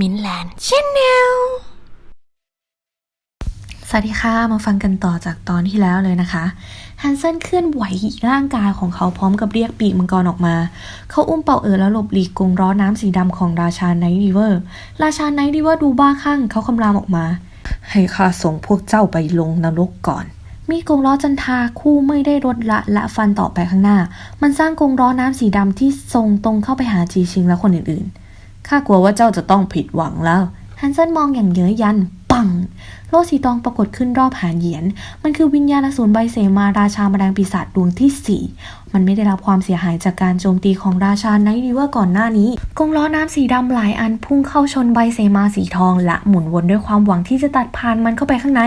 มินแลนด์ชแนลสวัสดีค่ะ มาฟังกันต่อจากตอนที่แล้วเลยนะคะ ฮันเซนเคลื่อนไหวร่างกายของเขาพร้อมกับเรียกปีกมังกรออกมา เขาอุ้มเป่าเอ๋อแล้วหลบหลีกกรงร้อน้ำสีดำของราชาไนท์ริเวอร์ ราชาไนท์ริเวอร์ดูบ้าคลั่งเขาคำรามออกมา ให้ข้าส่งพวกเจ้าไปลงนรกก่อน มีกรงล้อจันทาคู่ไม่ได้ลดละละฟันต่อไปข้างหน้า มันสร้างกรงล้อน้ำสีดำที่ทรงตรงเข้าไปหาจีชิงและคนอื่นๆ ข้ากลัวว่าเจ้าจะต้องผิดหวังแล้วฮันเซนมองอย่างเย้ยยัน ปัง โลสีตองปรากฏขึ้นรอบหานเหยียน มันคือวิญญาณอสูรใบเสมาราชาแมลงปีศาจดวงที่สี่มันไม่ได้รับความเสียหายจากการโจมตีของราชาไนท์ริเวอร์ก่อนหน้านี้ กงล้อน้ำสีดำหลายอันพุ่งเข้าชนใบเสมาสีทอง และหมุนวนด้วยความหวังที่จะตัดผ่านมันเข้าไปข้างใน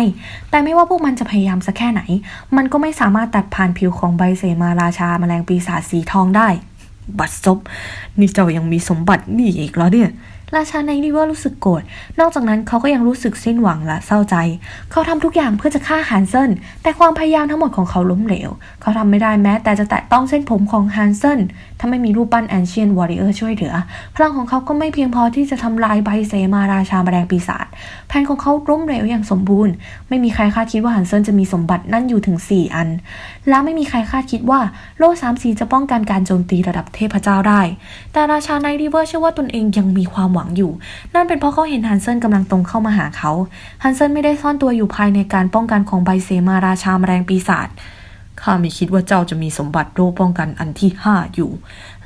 แต่ไม่ว่าพวกมันจะพยายามสักแค่ไหน มันก็ไม่สามารถตัดผ่านผิวของใบเสมาราชาแมลงปีศาจสีทองได้ บัตรซบนี่เจ้ายังมีสมบัตินี่อีกเหรอเนี่ย ราชาในริเวอร์รู้สึกโกรธ นอกจากนั้นเขาก็ยังรู้สึกสิ้นหวังและเศร้าใจ เขาทำทุกอย่างเพื่อจะฆ่าฮันเซนแต่ความพยายามทั้งหมดของเขาล้มเหลว เขาทำไม่ได้แม้แต่จะแตะต้องเส้นผมของฮันเซนถ้าไม่มีรูปปั้นแอนเชียนวอริเออร์ช่วยเหลือ พลังของเขาก็ไม่เพียงพอที่จะทำลายใบเซมาราชาแมลงปีศาจแผนของเขาล้มเหลวอย่างสมบูรณ์ ไม่มีใครคาดคิดว่าฮันเซนจะมีสมบัตินั่นอยู่ถึง 4 อัน และไม่มีใครคาดคิดว่าโล่สามสีจะป้องกันการโจมตีระดับเทพเจ้าได้ แต่ราชาไนริเวอร์เชื่อว่าตนเองยังมีความหวังอยู่ นั่นเป็นเพราะเขาเห็นฮันเซนกำลังตรงเข้ามาหาเขาฮันเซนไม่ได้ซ่อนตัวอยู่ภายในการป้องกันของใบเซมาราชาแมลงปีศาจข้าไม่คิดว่าเจ้าจะมีสมบัติโรคป้องกันอันที่ห้าอยู่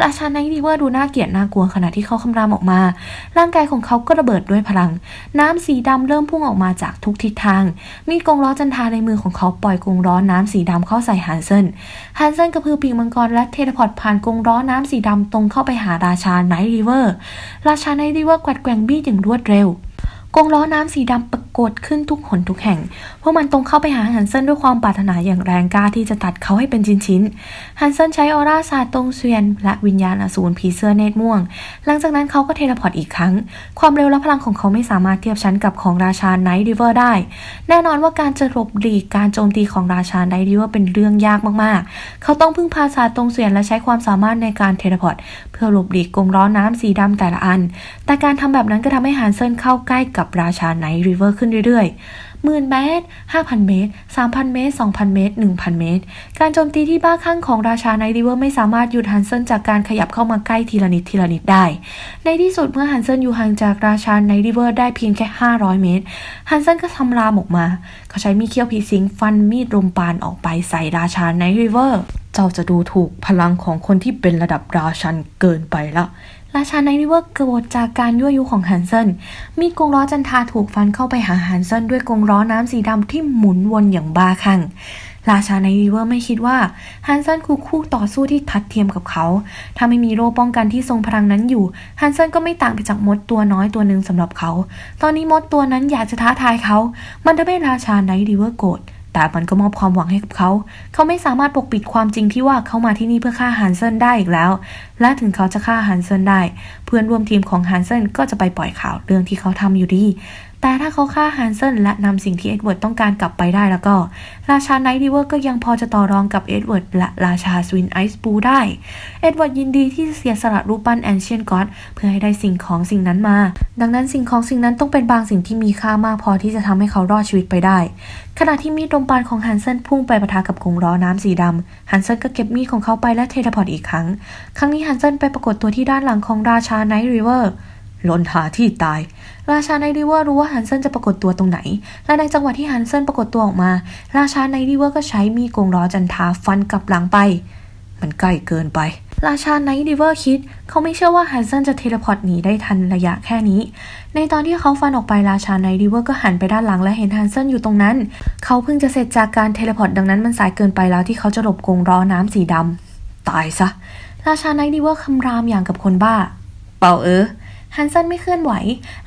ราชาไนท์ริเวอร์ดูน่าเกลียดน่ากลัวขณะที่เขาคำรามออกมา ร่างกายของเขาก็ระเบิดด้วยพลัง น้ำสีดำเริ่มพุ่งออกมาจากทุกทิศทาง มีกรงล้อจันทาในมือของเขาปล่อยกรงล้อน้ำสีดำเข้าใส่ฮันเซนฮันเซนกระพือปีกมังกรและเทเลพอร์ตผ่านกรงล้อน้ำสีดำตรงเข้าไปหาราชาไนท์ริเวอร์ ราชาไนท์ริเวอร์กวัดแกว่งบี้อย่างรวดเร็ว กงล้อน้ำสีดำปรากฏขึ้นทุกหนทุกแห่ง พวกมันตรงเข้าไปหาฮันเซนด้วยความปรารถนาอย่างแรงกล้าที่จะตัดเขาให้เป็นชิ้นๆ ฮันเซนใช้ออร่าศาสตร์ตรงเซียน และวิญญาณอสูรผีเสื้อเนตรม่วง หลังจากนั้นเขาก็เทเลพอร์ตอีกครั้ง ความเร็วและพลังของเขาไม่สามารถเทียบชั้นกับของราชาไนท์ริเวอร์ได้ แน่นอนว่าการจะหลบหลีกการโจมตีของราชาไนท์ริเวอร์เป็นเรื่องยากมากๆ เขาต้องพึ่งพาศาสตร์ตรงเซียนและใช้ความสามารถในการเทเลพอร์ตเพื่อหลบหลีกกรงล้อน้ำสีดำแต่ละอัน แต่การทำแบบนั้นก็ทำให้ฮันเซิลเข้าใกล้กับราชาไนท์ริเวอร์ขึ้นเรื่อยๆ หมื่นเมตร 5,000 เมตร 3,000 เมตร 2,000 เมตร 1,000 เมตร การโจมตีที่บ้าคลั่งของราชาไนริเวอร์ไม่สามารถหยุดฮันเซนจากการขยับเข้ามาใกล้ทีละนิดทีละนิดได้ ในที่สุดเมื่อฮันเซนอยู่ห่างจากราชาไนริเวอร์ได้เพียงแค่ 500 เมตร ฮันเซนก็ทำรามออกมา เขาใช้มีดเขี้ยวผีสิงฟันมีดลมปานออกไปใส่ราชาไนริเวอร์ เจ้าจะดูถูกพลังของคนที่เป็นระดับราชันเกินไปละ ราชาไนริเวอร์โกรธจากการยั่วยุของฮันเซนมีดกรงล้อจันทาถูกฟันเข้าไปหาฮันเซนด้วยกรงล้อน้ำสีดำที่หมุนวนอย่างบ้าคลั่งราชาไนริเวอร์ไม่คิดว่าฮันเซนคือคู่ต่อสู้ที่ทัดเทียมกับเขา ถ้าไม่มีโล่ป้องกันที่ทรงพลังนั้นอยู่ ฮันเซนก็ไม่ต่างไปจากมดตัวน้อยตัวหนึ่งสำหรับเขา ตอนนี้มดตัวนั้นอยากจะท้าทายเขา มันทำให้ราชาไนริเวอร์โกรธ แต่มันก็มอบความหวังให้กับเขา เขาไม่สามารถปกปิดความจริงที่ว่าเขามาที่นี่เพื่อฆ่าฮันเซนได้อีกแล้ว และถึงเขาจะฆ่าฮันเซนได้ เพื่อนร่วมทีมของฮันเซนก็จะไปปล่อยข่าวเรื่องที่เขาทำอยู่ดี แต่ถ้าเขาฆ่าฮันเซนและนำสิ่งที่เอ็ดเวิร์ดต้องการกลับไปได้แล้วก็ ราชาไนท์ริเวอร์ก็ยังพอจะต่อรองกับเอ็ดเวิร์ดและราชาสวินไอซ์บูได้ เอ็ดเวิร์ดยินดีที่จะเสียสละรูปปั้นแอนเชียนก็อดเพื่อให้ได้สิ่งของสิ่งนั้นมา ดังนั้นสิ่งของสิ่งนั้นต้องเป็นบางสิ่งที่มีค่ามากพอที่จะทำให้เขารอดชีวิตไปได้ ขณะที่มีดลมปานของฮันเซนพุ่งไปปะทะกับกรงล้อน้ำสีดำฮันเซนก็เก็บมีดของเขาไปและเทเลพอร์ตอีกครั้ง ครั้งนี้ฮันเซนไปปรากฏตัวที่ด้านหลังของราชาไนท์ริเวอร์ หล่นหาที่ตาย ราชาไนท์ริเวอร์รู้ว่าฮันเซนจะปรากฏตัวตรงไหน และในจังหวะที่ฮันเซนปรากฏตัวออกมา ราชาไนท์ริเวอร์ก็ใช้มีดกงล้อจันทาฟันกลับหลังไป มันใกล้เกินไป ราชาไนท์ริเวอร์คิด เขาไม่เชื่อว่าฮันเซนจะเทเลพอร์ตหนีได้ทันระยะแค่นี้ ในตอนที่เขาฟันออกไปราชาไนท์ริเวอร์ก็หันไปด้านหลังและเห็นฮันเซนอยู่ตรงนั้น เขาเพิ่งจะเสร็จจากการเทเลพอร์ตดังนั้นมันสายเกินไปแล้วที่เขาจะหลบกงล้อน้ำสีดำตายซะ ราชาไนท์ริเวอร์คำรามอย่างกับคนบ้า เป่าเออ ฮันเซนไม่เคลื่อนไหว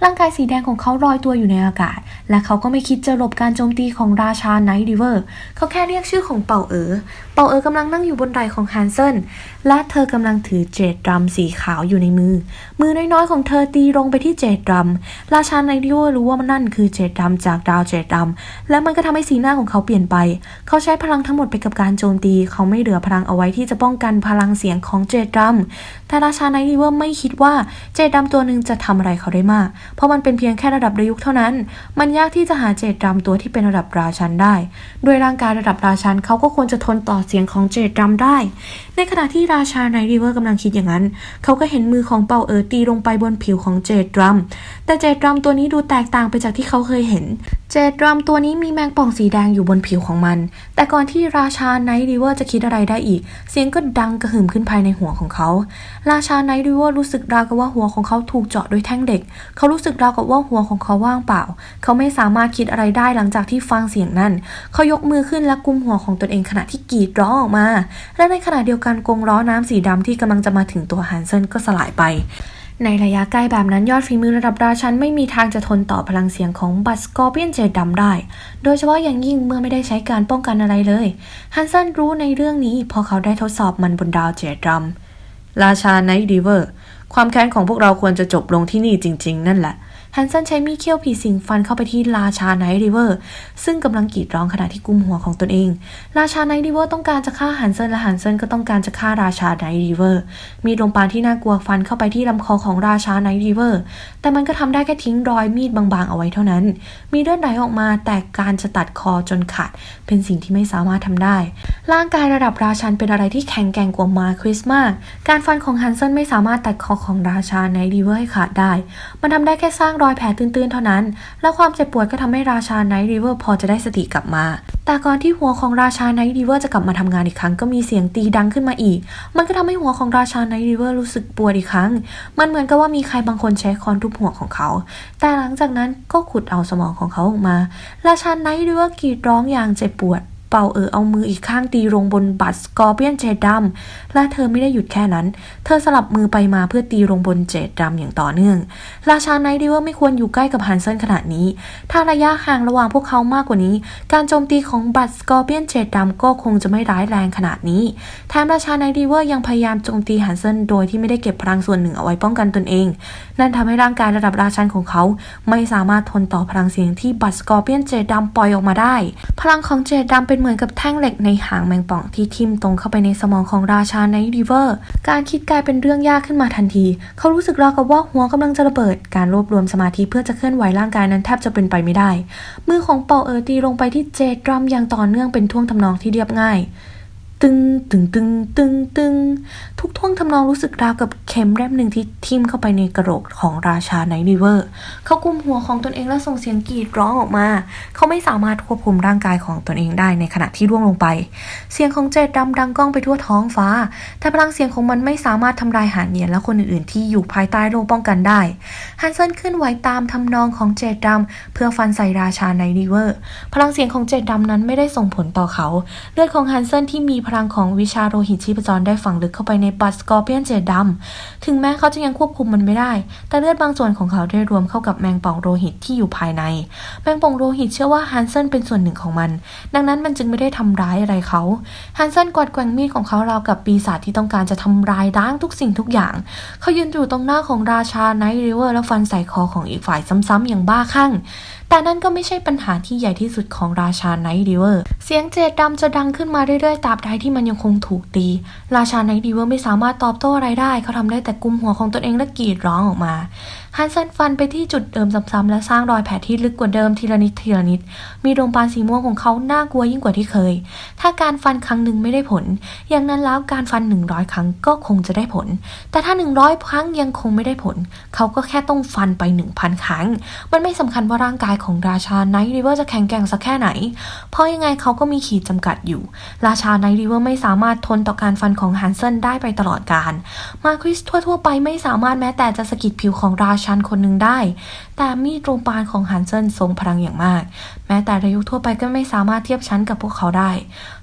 ร่างกายสีแดงของเขาลอยตัวอยู่ในอากาศ และเขาก็ไม่คิดจะหลบการโจมตีของราชาไนท์ริเวอร์ เขาแค่เรียกชื่อของเป่าเอ๋อ เป่าเอ๋อกำลังนั่งอยู่บนไหล่ของฮันเซนและเธอกำลังถือเจดดรัมสีขาวอยู่ในมือ มือน้อยๆของเธอตีลงไปที่เจดดรัม ราชาไนท์ริเวอร์รู้ว่ามันนั่นคือเจดดรัมจากดาวเจดดรัม และมันก็ทำให้สีหน้าของเขาเปลี่ยนไป เขาใช้พลังทั้งหมดไปกับการโจมตี เขาไม่เหลือพลังเอาไว้ที่จะป้องกันพลังเสียงของเจดดรัม แต่ราชาไนท์ริเวอร์ไม่คิดว่าเจดดรัมตัวหนึ่งจะทำอะไรเขาได้มาก เพราะมันเป็นเพียงแค่ระดับระยุกเท่านั้น มันยากที่จะหาเจดดำตัวที่เป็นระดับราชันได้ ด้วยร่างกายระดับราชันเขาก็ควรจะทนต่อเสียงของเจดดำได้ ในขณะที่ราชาไนริเวอร์กำลังคิดอย่างนั้น เขาก็เห็นมือของเปาเอ๋อตีลงไปบนผิวของเจดดรัมแต่เจดดรัมตัวนี้ดูแตกต่างไปจากที่เขาเคยเห็น เจดรัมตัวนี้มีแมงป่องสีแดงอยู่บนผิวของมัน แต่ก่อนที่ราชาไนท์ริเวอร์จะคิดอะไรได้อีก เสียงก็ดังกระหึ่มขึ้นภายในหัวของเขา ราชาไนท์ริเวอร์รู้สึกราวกับว่าหัวของเขาถูกเจาะด้วยแท่งเด็ก เขารู้สึกราวกับว่าหัวของเขาว่างเปล่า เขาไม่สามารถคิดอะไรได้หลังจากที่ฟังเสียงนั้น เขายกมือขึ้นและกุมหัวของตนเองขณะที่กรีดร้องออกมา และในขณะเดียวกันกงล้อน้ำสีดำที่กำลังจะมาถึงตัวฮันเซนก็สลายไป ในระยะใกล้แบบนั้นยอดฝีมือระดับราชันไม่มีทางจะทนต่อพลังเสียงของบัตสกอร์เปียนเจดดำได้ โดยเฉพาะอย่างยิ่งเมื่อไม่ได้ใช้การป้องกันอะไรเลย ฮันสันรู้ในเรื่องนี้พอเขาได้ทดสอบมันบนดาวเจดดำราชาไนท์ดีเวอร์ ความแค้นของพวกเราควรจะจบลงที่นี่จริง ๆ นั่นแหละ ฮันเซนใช้มีดเขี้ยวผีสิงฟันเข้าไปที่ราชาไนท์ริเวอร์ ซึ่งกำลังกรีดร้องขณะที่กุมหัวของตนเอง ราชาไนท์ริเวอร์ต้องการจะฆ่าฮันเซนและฮันเซนก็ต้องการจะฆ่าราชาไนท์ริเวอร์ มีดลมปานที่น่ากลัวฟันเข้าไปที่ลำคอของราชาไนท์ริเวอร์ แต่มันก็ทำได้แค่ทิ้งรอยมีดบางๆ เอาไว้เท่านั้น มีเลือดไหลออกมาแต่การจะตัดคอจนขาด เป็นสิ่งที่ไม่สามารถทำได้ ร่างกายระดับราชันเป็นอะไรที่แข็งแกร่งกว่ามาคริสมาก การฟันของฮันเซนไม่สามารถตัดคอของราชาไนท์ริเวอร์ให้ขาดได้ มันทำได้แค่สร้างรอยแผลตื้นๆ เท่านั้น และความเจ็บปวดก็ทำให้ราชาไนท์ริเวอร์พอจะได้สติกลับมา แต่ก่อนที่หัวของราชาไนท์ริเวอร์จะกลับมาทำงานอีกครั้งก็มีเสียงตีดังขึ้นมาอีก มันก็ทำให้หัวของราชาไนท์ริเวอร์รู้สึกปวดอีกครั้ง มันเหมือนกับว่ามีใครบางคนใช้ค้อนทุบหัวของเขา แต่หลังจากนั้นก็ขุดเอาสมองของเขาออกมา ราชาไนท์ริเวอร์กรีดร้องอย่างเจ็บปวด เป่าเออเอามืออีกข้างตีลงบนบัตรสกอร์เปียนเจดดำและเธอไม่ได้หยุดแค่นั้น เธอสลับมือไปมาเพื่อตีลงบนเจดดำอย่างต่อเนื่อง ราชาไนท์ริเวอร์ไม่ควรอยู่ใกล้กับฮันเซนขนาดนี้ ถ้าระยะห่างระหว่างพวกเขามากกว่านี้ การโจมตีของบัตรสกอร์เปียนเจดดำก็คงจะไม่ร้ายแรงขนาดนี้แถมราชาไนท์ริเวอร์ยังพยายามโจมตีฮันเซนโดยที่ไม่ได้เก็บพลังส่วนหนึ่งเอาไว้ป้องกันตนเอง นั่นทำให้ร่างกายระดับราชันของเขา ไม่สามารถทนต่อพลังเสียงที่บัตสกอร์เปียนเจดดำปล่อยออกมาได้ พลังของเจดดำเป็นเหมือนกับแท่งเหล็กในหางแมงป่องที่ทิ่มตรงเข้าไปในสมองของราชาไนริเวอร์ การคิดกลายเป็นเรื่องยากขึ้นมาทันที เขารู้สึกราวกับว่าหัวกำลังจะระเบิด การรวบรวมสมาธิเพื่อจะเคลื่อนไหวร่างกายนั้นแทบจะเป็นไปไม่ได้ มือของเปาเออตีลงไปที่เจดดรัมอย่างต่อเนื่องเป็นท่วงทำนองที่เรียบง่าย ตึงตึงตึงตึงตึงทุกท่วงทำนองรู้สึกราวกับเข็มแรมหนึ่งที่ทิ่มเข้าไปในกระโหลกของราชาไนท์ริเวอร์ เขากุมหัวของตนเองและส่งเสียงกรีดร้องออกมา เขาไม่สามารถควบคุมร่างกายของตนเองได้ในขณะที่ร่วงลงไป เสียงของเจดดำดังก้องไปทั่วท้องฟ้า แต่พลังเสียงของมันไม่สามารถทำลายหานเนียนและคนอื่นๆ ที่อยู่ภายใต้โล่ป้องกันได้ฮันเซนขึ้นไหวตามทำนองของเจดดำเพื่อฟันใส่ราชาไนท์ริเวอร์ พลังเสียงของเจดดำนั้นไม่ได้ส่งผลต่อเขา เลือดของฮันเซนที่มีพลังของวิชาโลหิตชีพจรได้ฝังลึกเข้าไปในบัตสกอร์เปียนเจดดำถึงแม้เขาจะยังควบคุมมันไม่ได้ แต่เลือดบางส่วนของเขาได้รวมเข้ากับแมงป่องโลหิตที่อยู่ภายใน แมงป่องโลหิตเชื่อว่าฮันเซนเป็นส่วนหนึ่งของมัน ดังนั้นมันจึงไม่ได้ทำร้ายอะไรเขาฮันเซนกวาดแกว่งมีดของเขาราวกับปีศาจที่ต้องการจะทำลายล้างทุกสิ่งทุกอย่าง เขายืนอยู่ตรงหน้าของราชาไนท์ริเวอร์แล้วฟันใส่คอของอีกฝ่ายซ้ำๆอย่างบ้าคลั่ง แต่นั่นก็ไม่ใช่ปัญหาที่ใหญ่ที่สุดของราชาไนท์ริเวอร์ เสียงเจดดำจะดังขึ้นมาเรื่อยๆตราบใดที่มันยังคงถูกตี ราชาไนท์ริเวอร์ไม่สามารถตอบโต้อะไรได้ เขาทำได้แต่กุมหัวของตนเองและกรีดร้องออกมา ฮันเซนฟันไปที่จุดเดิมซ้ำๆและสร้างรอยแผลที่ลึกกว่าเดิมทีละนิดทีละนิด มีดวงปานสีม่วงของเขาน่ากลัวยิ่งกว่าที่เคย ถ้าการฟันครั้งหนึ่งไม่ได้ผล อย่างนั้นแล้วการฟัน 100 ครั้งก็คงจะได้ผล แต่ถ้า 100 ครั้งยังคงไม่ได้ผล เขาก็แค่ต้องฟันไป 1,000 ครั้ง มันไม่สำคัญว่าร่างกายของราชาไนท์ริเวอร์จะแข็งแกร่งสักแค่ไหน เพราะยังไงเขาก็มีขีดจำกัดอยู่ ราชาไนท์ริเวอร์ไม่สามารถทนต่อการฟันของฮันเซนได้ไปตลอดกาลมาคริสทั่วๆไปไม่สามารถแม้แต่จะสะกิดผิวของราชันคนหนึ่งได้ แต่มีดโรงปานของฮันเซนทรงพลังอย่างมาก แม้แต่ระยุกทั่วไปก็ไม่สามารถเทียบชั้นกับพวกเขาได้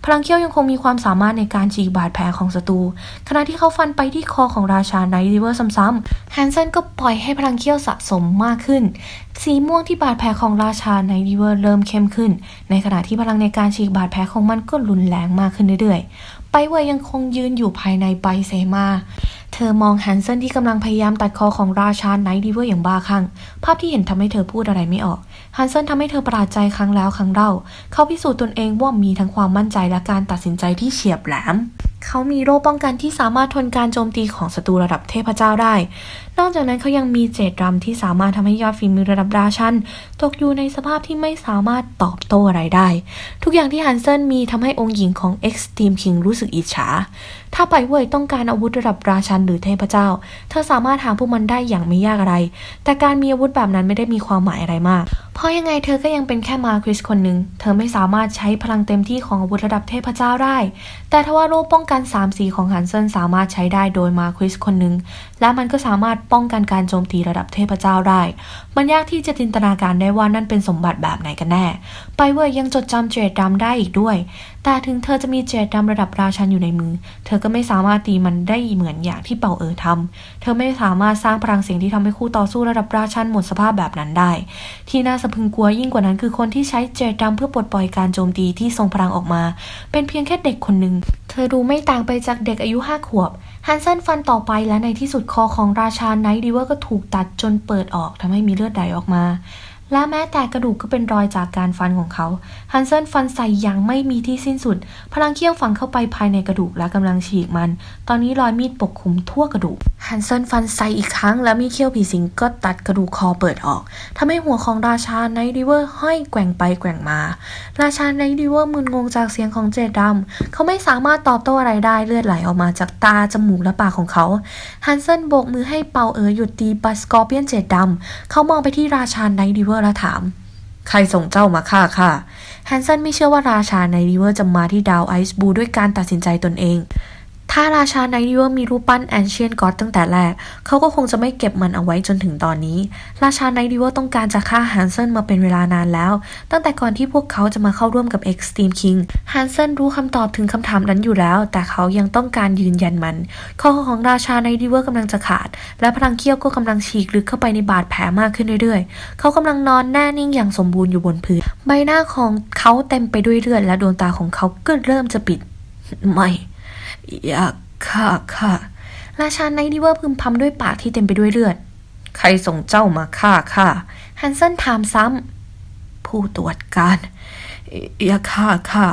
พลังเขี้ยวยังคงมีความสามารถในการฉีกบาดแผลของศัตรู ขณะที่เขาฟันไปที่คอของราชาไนท์ริเวอร์ซ้ำๆฮันเซนก็ปล่อยให้พลังเขี้ยวสะสมมากขึ้น สีม่วงที่บาดแผลของราชาไนท์ริเวอร์เริ่มเข้มขึ้น ในขณะที่พลังในการฉีกบาดแผลของมันก็รุนแรงมากขึ้นเรื่อยๆไปเวยยังคงยืนอยู่ภายในไบเซมา เธอมองฮันเซนที่กำลังพยายามตัดคอของราชาไนท์ริเวอร์อย่างบ้าคลั่ง ภาพที่เห็นทำให้เธอพูดอะไรไม่ออกฮันเซนทำให้เธอประหลาดใจครั้งแล้วครั้งเล่า เขาพิสูจน์ตนเองว่ามีทั้งความมั่นใจและการตัดสินใจที่เฉียบแหลม เขามีโล่ป้องกันที่สามารถทนการโจมตีของศัตรูระดับเทพเจ้าได้ นอกจากนั้นเขายังมีเจดรัมที่สามารถทำให้ยอดฝีมือระดับราชันตกอยู่ในสภาพที่ไม่สามารถตอบโต้อะไรได้ ทุกอย่างที่ฮันเซนมีทำให้องค์หญิงของ Extreme King รู้สึกอิจฉา ถ้าไปเว่ยต้องการอาวุธระดับราชันหรือเทพเจ้า เธอสามารถหาพวกมันได้อย่างไม่ยากอะไร แต่การมีอาวุธแบบนั้นไม่ได้มีความหมายอะไรมาก เพราะยังไงเธอก็ยังเป็นแค่มาคริสคนหนึ่ง เธอไม่สามารถใช้พลังเต็มที่ของอาวุธระดับเทพเจ้าได้ แต่ทว่าโล่ป้องกัน3สีของฮันเซนสามารถใช้ได้โดยมาคริสคนหนึ่งและมันก็สามารถป้องกันการโจมตีระดับเทพเจ้าได้ มันยากที่จะจินตนาการได้ว่านั่นเป็นสมบัติแบบไหนกันแน่ ไปเว่ยยังจดจำเจดดำได้อีกด้วย แต่ถึงเธอจะมีเจดดำระดับราชันอยู่ในมือ เธอก็ไม่สามารถตีมันได้เหมือนอย่างที่เป่าเอ๋อทำเธอไม่สามารถสร้างพลังเสียงที่ทำให้คู่ต่อสู้ระดับราชันหมดสภาพแบบนั้นได้ ที่น่าสะพึงกลัวยิ่งกว่านั้นคือคนที่ใช้เจดดำเพื่อปลดปล่อยการโจมตีที่ทรงพลังออกมา เป็นเพียงแค่เด็กคนหนึ่งเธอดูไม่ต่างไปจากเด็กอายุห้าขวบ ฮันเซนฟันต่อไปและในที่สุดคอของราชาไนท์ดีเวอร์ก็ถูกตัดจนเปิดออกทำให้มีเลือดไหลออกมา และแม้แต่กระดูกก็เป็นรอยจากการฟันของเขา ฮันเซนฟันใส่อย่างไม่มีที่สิ้นสุด พลังเขี้ยวฝังเข้าไปภายในกระดูกและกำลังฉีกมัน ตอนนี้รอยมีดปกคลุมทั่วกระดูก ฮันเซนฟันใส่อีกครั้ง และมีเขี้ยวผีสิงก็ตัดกระดูกคอเปิดออกทำให้หัวของราชาไนท์ดีเวอร์ห้อยแกว่งไปแกว่งมา ราชาไนท์ดีเวอร์มึนงงจากเสียงของเจดดำเขาไม่สามารถตอบโต้อะไรได้เลือดไหลออกมาจากตาจมูกและปากของเขา ฮันเซนโบกมือให้เปาเอ๋อหยุดตีบัสกอร์เปียนเจดดำเขามองไปที่ราชาไนท์ดีเวอร์และถาม ใครส่งเจ้ามาฆ่าข้าแฮนเซนไม่เชื่อว่าราชาในริเวอร์จะมาที่ดาวไอซ์บูด้วยการตัดสินใจตนเอง ถ้าราชาไนท์ดีเวอร์มีรูปปั้นแอนเชียนก็อดตั้งแต่แรก เขาก็คงจะไม่เก็บมันเอาไว้จนถึงตอนนี้ ราชาไนท์ดีเวอร์ต้องการจะฆ่าฮันเซนมาเป็นเวลานานแล้ว ตั้งแต่ก่อนที่พวกเขาจะมาเข้าร่วมกับ Extreme King ฮันเซนรู้คำตอบถึงคำถามนั้นอยู่แล้ว แต่เขายังต้องการยืนยันมันคอของราชาไนท์ดีเวอร์กำลังจะขาด และพลังเขี้ยวก็กำลังฉีกลึกเข้าไปในบาดแผลมากขึ้นเรื่อยๆ เขากำลังนอนแน่นิ่งอย่างสมบูรณ์อยู่บนพื้น ใบหน้าของเขาเต็มไปด้วยเลือดและดวงตาของเขาก็เริ่มจะปิด ไม่ อยากฆ่าข้าราชาไนท์ดีเวอร์พึมพำด้วยปากที่เต็มไปด้วยเลือด ใครส่งเจ้ามาฆ่าข้าฮันเซนถามซ้ำผู้ตรวจการ อย่าฆ่าข้า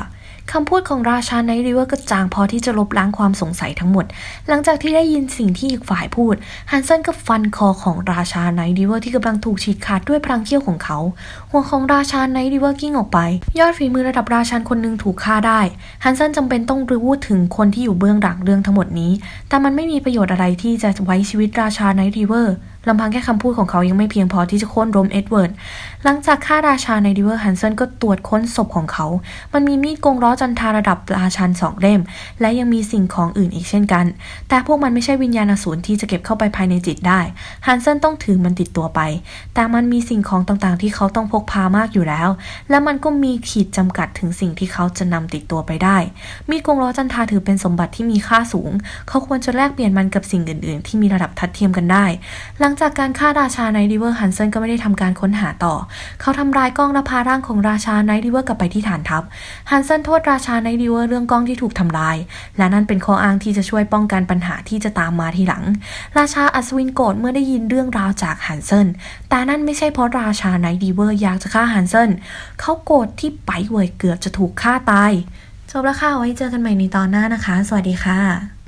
คำพูดของราชาไนริเวอร์ก็จางพอที่จะลบล้างความสงสัยทั้งหมด หลังจากที่ได้ยินสิ่งที่อีกฝ่ายพูด ฮันเซนก็ฟันคอของราชาไนริเวอร์ที่กำลังถูกฉีกขาดด้วยพลังเขี้ยวของเขา หัวของราชาไนริเวอร์กิ้งออกไป ยอดฝีมือระดับราชันคนหนึ่งถูกฆ่าได้ ฮันเซนจำเป็นต้องรู้ถึงคนที่อยู่เบื้องหลังเรื่องทั้งหมดนี้ แต่มันไม่มีประโยชน์อะไรที่จะไว้ชีวิตราชาไนริเวอร์ ลำพังแค่คำพูดของเขายังไม่เพียงพอที่จะโค่นล้มเอ็ดเวิร์ด หลังจากฆ่าราชาในดิเวอร์ฮันเซนก็ตรวจค้นศพของเขา มันมีมีดกงล้อจันทาระดับราชันสองเล่ม และยังมีสิ่งของอื่นอีกเช่นกัน แต่พวกมันไม่ใช่วิญญาณอสูรที่จะเก็บเข้าไปภายในจิตได้ ฮันเซนต้องถือมันติดตัวไป แต่มันมีสิ่งของต่างๆ ที่เขาต้องพกพามากอยู่แล้ว และมันก็มีขีดจำกัดถึงสิ่งที่เขาจะนำติดตัวไปได้ มีดกงล้อจันทาถือเป็นสมบัติที่มีค่าสูง เขาควรจะแลกเปลี่ยนมันกับสิ่งอื่น ๆ ที่มีระดับทัดเทียมกันได้หลังงจากการฆ่าราชาไนท์ดิเวอร์ฮันเซนก็ไม่ได้ทำการค้นหาต่อ เขาทำลายกล้องและพาร่างของราชาไนท์ดิเวอร์กลับไปที่ฐานทัพ ฮันเซนโทษราชาไนท์ดิเวอร์เรื่องกล้องที่ถูกทำลาย และนั่นเป็นข้ออ้างที่จะช่วยป้องกันปัญหาที่จะตามมาทีหลัง ราชาอัศวินโกรธเมื่อได้ยินเรื่องราวจากฮันเซนแต่นั่นไม่ใช่เพราะราชาไนท์ดิเวอร์อยากจะฆ่าฮันเซนเขาโกรธที่ไปเวยเกือบจะถูกฆ่าตายจบแล้วค่ะไว้เจอกันใหม่ในตอนหน้านะคะ สวัสดีค่ะ